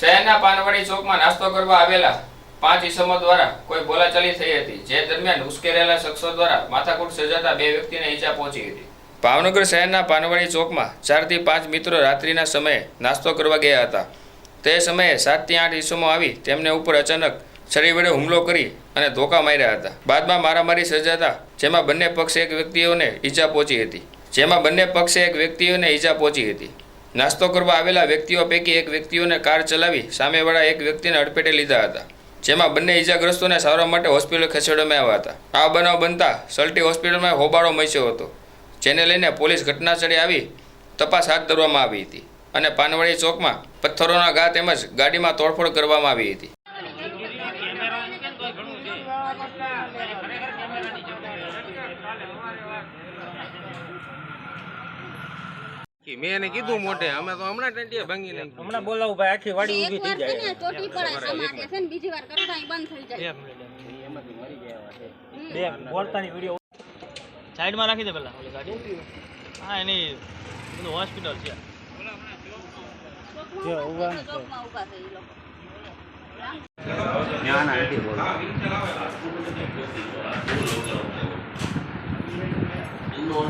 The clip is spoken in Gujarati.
શહેરના પાનવાડી ચોકમાં નાસ્તો કરવા આવેલા પાંચ ઇસમો દ્વારા કોઈ બોલાચાલી થઈ હતી. જે દરમિયાન ઉશ્કેરેલા શખ્સો દ્વારા માથાકૂટ સર્જાતા બે વ્યક્તિને ઈજા પહોંચી હતી. ભાવનગર શહેરના પાનવાડી ચોકમાં ચારથી પાંચ મિત્રો રાત્રિના સમયે નાસ્તો કરવા ગયા હતા. તે સમયે સાતથી આઠ ઈસમો આવી તેમને ઉપર અચાનક છરી વડે હુમલો કરી અને ધોકા માર્યા હતા. બાદમાં મારામારી સર્જાતા જેમાં બંને પક્ષે એક વ્યક્તિઓને ઈજા પહોંચી હતી. જેમાં બંને પક્ષે એક વ્યક્તિઓને ઈજા પહોંચી હતી. નાસ્તો કરવા આવેલા વ્યક્તિઓ પૈકી એક વ્યક્તિઓને કાર ચલાવી સામેવાળા એક વ્યક્તિને અડફેટે લીધા હતા. જેમાં બંને ઇજાગ્રસ્તોને સારવાર માટે હોસ્પિટલ ખસેડવામાં આવ્યા હતા. આ બનાવ બનતા સલ્ટી હોસ્પિટલમાં હોબાળો મચ્યો હતો, જેને લઈને પોલીસ ઘટના સ્થળે આવી તપાસ હાથ ધરવામાં આવી હતી અને પાનવાડી ચોકમાં પથ્થરોના ઘા તેમજ ગાડીમાં તોડફોડ કરવામાં આવી હતી. કે મેં એને કીધું મોટે અમે તો હમણાં ટંટીએ ભાંગી નાખી હમણાં બોલાવું ભાઈ આખી વાડી ઊભી થઈ જાય. એક વાર ચોટી પડાય સમારે છે ને બીજી વાર કરતા બંધ થઈ જાય. એમાંથી મરી ગયા બે બોલતાની વિડિયો. સાઈડમાં રાખી દે પેલા ઓલી ગાડી. હા એની બધું હોસ્પિટલ છે. જો ઊભા ઊભા થઈ લોકો. ના ના નથી બોલ. ઇન્ડોર